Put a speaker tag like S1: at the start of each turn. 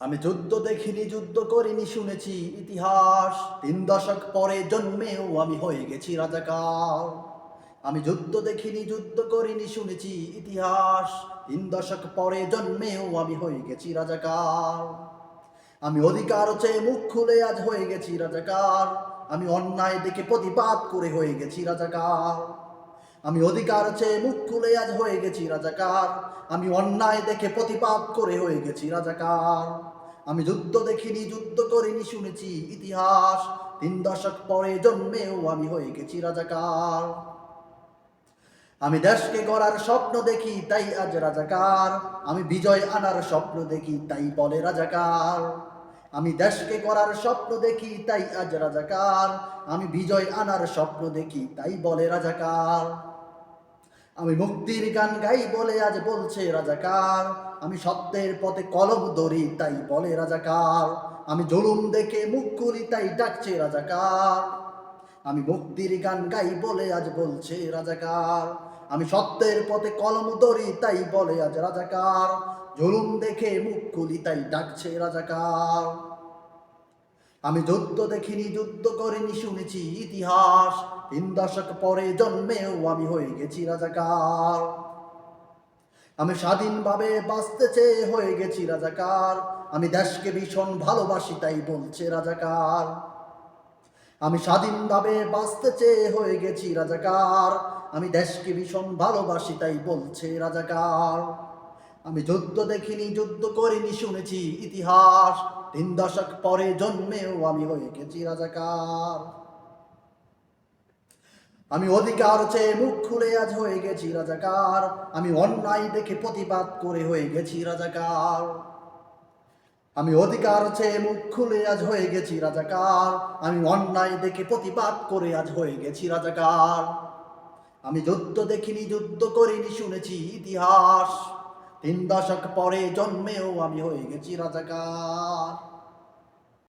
S1: আমি যুদ্ধ দেখিনি, যুদ্ধ করিনি শুনেছি ইতিহাস। তিন দশক পরে জন্মেও আমি হয়ে গেছি রাজাকার। আমি যুদ্ধ দেখিনি, যুদ্ধ করিনি শুনেছি ইতিহাস। তিন দশক পরে জন্মেও আমি হয়ে গেছি রাজাকার। আমি অধিকার চেয়ে মুখ খুলে আজ হয়ে গেছি রাজাকার। আমি অন্যায় দেখে প্রতিবাদ করে হয়ে গেছি রাজাকার। আমি অধিকার চেয়ে মুখ খুলে আজ হয়ে গেছি রাজাকার। আমি অন্যায় দেখে প্রতিবাদ করে হয়ে গেছি রাজাকার। আমি যুদ্ধ দেখিনি, যুদ্ধ করিনি শুনেছি ইতিহাস। তিন দশক পরে জন্মেও আমি হয়ে গেছি রাজাকার। আমি দেশকে গড়ার স্বপ্ন দেখি, তাই আজ রাজাকার। আমি বিজয় আনার স্বপ্ন দেখি, তাই বলে রাজাকার। আমি দেশকে গড়ার স্বপ্ন দেখি, তাই আজ রাজাকার। আমি বিজয় আনার স্বপ্ন দেখি, তাই বলে রাজাকার। মুক্তির গান গাই বলে আজ বলছে রাজাকার। আমি সত্যের পথে কলম ধরি, তাই বলে রাজাকার। আমি জুলুম দেখে মুখ খুলি, তাই ডাকছে রাজাকার। আমি মুক্তির গান গাই বলে আজ বলছে রাজাকার। আমি সত্যের পথে কলম ধরি, তাই বলে আজ রাজাকার। জুলুম দেখে মুখ খুলি, তাই ডাকছে রাজাকার। আমি যুদ্ধ দেখিনি, যুদ্ধ করিনি শুনেছি ইতিহাস। তিন দশক পরে জন্মেও আমি হয়ে গেছি রাজাকার। আমি স্বাধীনভাবে বাঁচতে চেয়ে হয়ে গেছি রাজাকার। আমি দেশকে ভীষণ ভালোবাসি, তাই বলছে রাজাকার। আমি স্বাধীনভাবে বাঁচতে চেয়ে হয়ে গেছি রাজাকার। আমি দেশকে ভীষণ ভালোবাসি, তাই বলছে রাজাকার। আমি যুদ্ধ দেখিনি, যুদ্ধ করিনি শুনেছি ইতিহাস। তিন দশক পরে জন্মেও আমি হয়ে গেছি রাজাকার। আমি অধিকার চেয়ে মুখ খুলে আজ হয়ে গেছি রাজাকার। আমি অন্যায় দেখে প্রতিবাদ করে হয়ে গেছি রাজাকার। আমি অধিকার চেয়ে মুখ খুলে আজ হয়ে গেছি রাজাকার। আমি অন্যায় দেখে প্রতিবাদ করে আজ হয়ে গেছি রাজাকার। আমি যুদ্ধ দেখিনি, যুদ্ধ করিনি শুনেছি ইতিহাস। তিন দশক পরে জন্মেও আমি হয়ে গেছি রাজাকার।